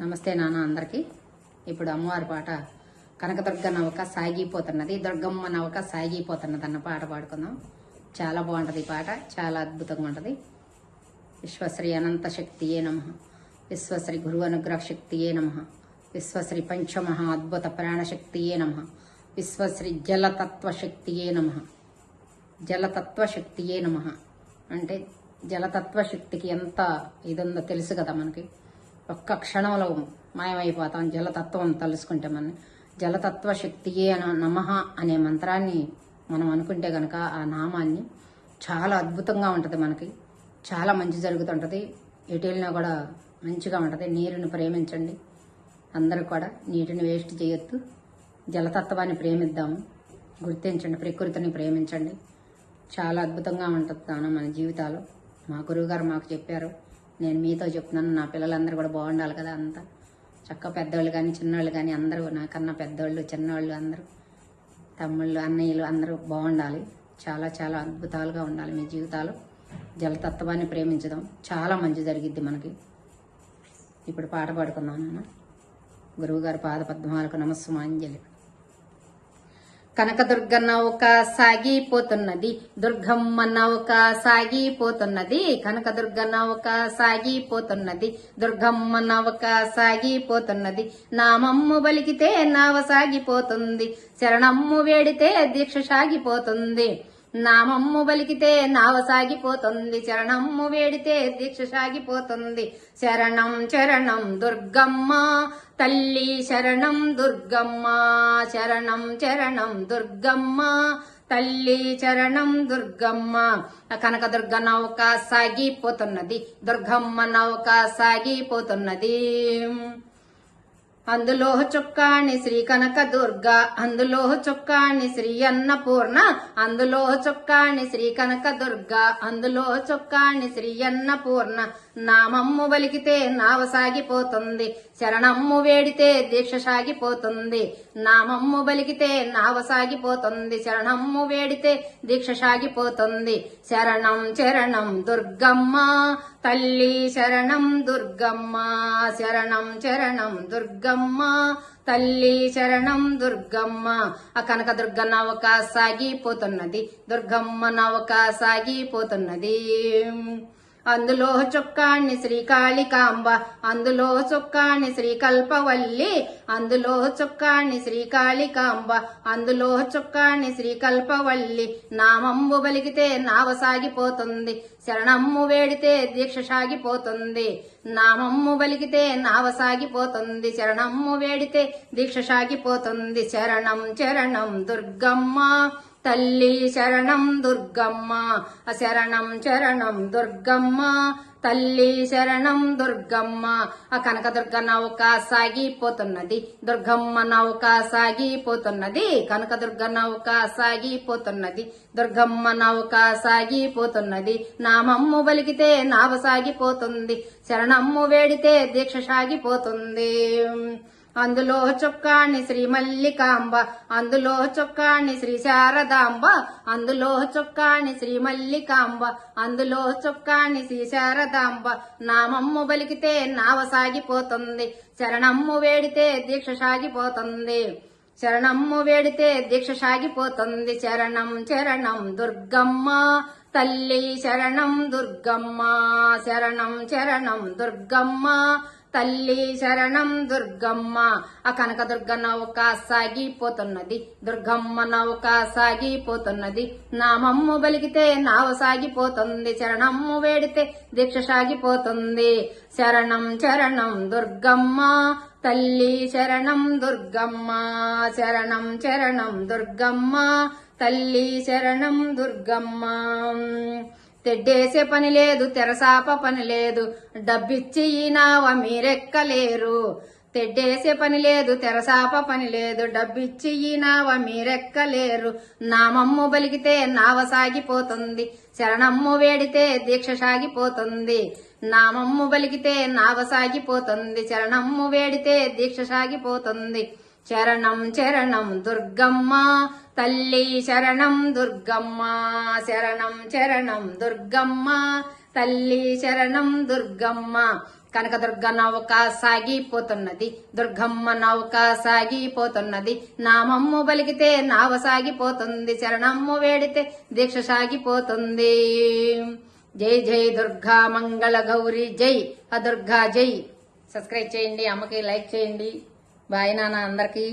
నమస్తే నాన్న అందరికీ. ఇప్పుడు అమ్మవారి పాట కనకదుర్గ నవక సాగిపోతున్నది దుర్గమ్మ నవక సాగిపోతున్నది అన్న పాట పాడుకుందాం. చాలా బాగుంటుంది ఈ పాట చాలా అద్భుతంగా ఉంటుంది. విశ్వశ్రీ అనంత శక్తియే నమ. విశ్వశ్రీ గురు అనుగ్రహ శక్తియే నమ. విశ్వశ్రీ పంచమహా అద్భుత ప్రాణశక్తియే నమ. విశ్వశ్రీ జలతత్వ శక్తియే నమ. జలతత్వ శక్తియే నమ. అంటే జలతత్వ శక్తికి ఎంత ఇదుందో తెలుసు కదా మనకి. ఒక్క క్షణంలో మాయమైపోతాం. జలతత్వం తలుసుకుంటే మన జలతత్వ శక్తియే అన నమః అనే మంత్రాన్ని మనం అనుకుంటే కనుక ఆ నామాన్ని చాలా అద్భుతంగా ఉంటుంది మనకి. చాలా మంచి జరుగుతుంటుంది. ఎటు వెళ్ళినా కూడా మంచిగా ఉంటుంది. నీరుని ప్రేమించండి. అందరూ కూడా నీటిని వేస్ట్ చేయొద్దు. జలతత్వాన్ని ప్రేమిద్దాము. గుర్తించండి. ప్రకృతిని ప్రేమించండి. చాలా అద్భుతంగా ఉంటుంది నాన్న మన జీవితాలు. మా గురువుగారు మాకు చెప్పారు. నేను మీతో చెప్తున్నాను నా పిల్లలందరూ కూడా బాగుండాలి కదా అంతా. చక్క పెద్దవాళ్ళు కానీ చిన్నవాళ్ళు కానీ అందరూ నాకన్నా పెద్దవాళ్ళు చిన్నవాళ్ళు అందరూ తమ్ముళ్ళు అన్నయ్యలు అందరూ బాగుండాలి. చాలా చాలా అద్భుతాలుగా ఉండాలి మీ జీవితాలు. జలతత్వాన్ని ప్రేమించడం చాలా మంచి జరిగిద్ది మనకి. ఇప్పుడు పాట పాడుకుందాం నాన్న. గురువుగారి పాద పద్మాలకు నమస్సుమాంజలి. కనకదుర్గ నౌక సాగిపోతున్నది. దుర్గమ్మ నౌక సాగిపోతున్నది. కనకదుర్గ నౌక సాగిపోతున్నది. దుర్గమ్మ నౌక సాగిపోతున్నది. నామమ్ము బలికితే నావ సాగిపోతుంది. శరణమ్ము వేడితే దీక్ష సాగిపోతుంది. నామమ్ము బలికితే నావ సాగిపోతుంది. చరణమ్ము వేడితే దీక్ష సాగిపోతుంది. శరణం చరణం దుర్గమ్మ తల్లి శరణం దుర్గమ్మ శరణం చరణం దుర్గమ్మ తల్లి చరణం దుర్గమ్మ. కనకదుర్గ నౌక సాగిపోతున్నది. దుర్గమ్మ నౌక సాగిపోతున్నది. అందులో చొక్కాణి శ్రీ కనక దుర్గ అందులో చొక్కాణి శ్రీ అన్నపూర్ణ అందులో చొక్కాణి శ్రీ కనక దుర్గ అందులో చొక్కాణి శ్రీ అన్నపూర్ణ. నామమ్ము వలికితే నావ సాగిపోతుంది శరణమ్ము వేడితే దీక్ష సాగిపోతుంది. నామమ్ము బలికితే నావ సాగిపోతుంది శరణమ్ము వేడితే దీక్ష సాగిపోతుంది శరణం చరణం దుర్గమ్మ తల్లి శరణం దుర్గమ్మ శరణం చరణం దుర్గమ్మ తల్లి శరణం దుర్గమ్మ. ఆ కనక దుర్గ నవక సాగిపోతున్నది. దుర్గమ్మ నవక సాగిపోతున్నది. అందులో చొక్కాణ్ణి శ్రీకాళికాంబ అందులో చొక్కాణ్ణి శ్రీకల్పవల్లి అందులో చొక్కాణ్ణి శ్రీకాళికాంబ అందులో చొక్కాణ్ణి శ్రీకల్పవల్లి. నామంబు బలికితే నావ సాగిపోతుంది శరణమ్ము వేడితే దీక్ష సాగిపోతుంది. నామమ్ము బలికితే నావ సాగిపోతుంది శరణమ్ము వేడితే దీక్ష సాగిపోతుంది. శరణం చరణం దుర్గమ్మ తల్లి శరణం దుర్గమ్మ శరణం చరణం దుర్గమ్మ తల్లి శరణం దుర్గమ్మ. ఆ కనకదుర్గ నౌక సాగిపోతున్నది. దుర్గమ్మ నౌక సాగిపోతున్నది. కనకదుర్గ నౌక సాగిపోతున్నది. దుర్గమ్మ నౌక సాగిపోతున్నది. నామమ్ము బలికితే నావ సాగిపోతుంది. శరణమ్ము వేడితే దీక్ష సాగిపోతుంది. అందులో చొక్కాణి శ్రీ మల్లికాంబ అందులో చొక్కాణి శ్రీ శారదాంబ అందులో చొక్కాణి శ్రీ మల్లికాంబ అందులో చొక్కాణి శ్రీ శారదాంబ. నామమ్ము బలికితే నావ సాగిపోతుంది శరణమ్ము వేడితే దీక్ష సాగిపోతుంది. శరణమ్ము వేడితే దీక్ష సాగిపోతుంది శరణం చరణం దుర్గమ్మ తల్లి శరణం దుర్గమ్మ శరణం చరణం దుర్గమ్మ తల్లి శరణం దుర్గమ్మ. ఆ కనకదుర్గ నౌక సాగిపోతున్నది. దుర్గమ్మ నౌక సాగిపోతున్నది. నామమ్ము బలికితే నావ సాగిపోతుంది. శరణమ్ము వేడితే దీక్ష సాగిపోతుంది. శరణం చరణం దుర్గమ్మ. తల్లి శరణం దుర్గమ్మ. శరణం చరణం దుర్గమ్మ. తల్లి శరణం దుర్గమ్మ. తెడ్డేసే పని లేదు తెరసాప పని లేదు. డబ్బిచ్చి ఈనావ మీరెక్కలేరు. తెడ్డేసే పని లేదు తెరసాప పని లేదు. డబ్బిచ్చి ఈనావ మీరెక్కలేరు. నామమ్ము బలికితే నావ సాగిపోతుంది. శరణమ్ము వేడితే దీక్ష సాగిపోతుంది. నామమ్ము బలికితే నావ సాగిపోతుంది. శరణమ్ము వేడితే దీక్ష సాగిపోతుంది. శరణం చరణం దుర్గమ్మ తల్లి శరణం దుర్గమ్మ శరణం చరణం దుర్గమ్మ తల్లి శరణం దుర్గమ్మ. కనకదుర్గ నౌక సాగిపోతున్నది దుర్గమ్మ నౌక సాగిపోతున్నది. నామమ్ము బలికితే నావ సాగిపోతుంది శరణమ్ము వేడితే దీక్ష సాగిపోతుంది. జై జై దుర్గా మంగళ గౌరీ జై ఆ దుర్గా జై. సబ్స్క్రైబ్ చేయండి అమ్మకి లైక్ చేయండి. బాయ్ నాన్న అందరికీ.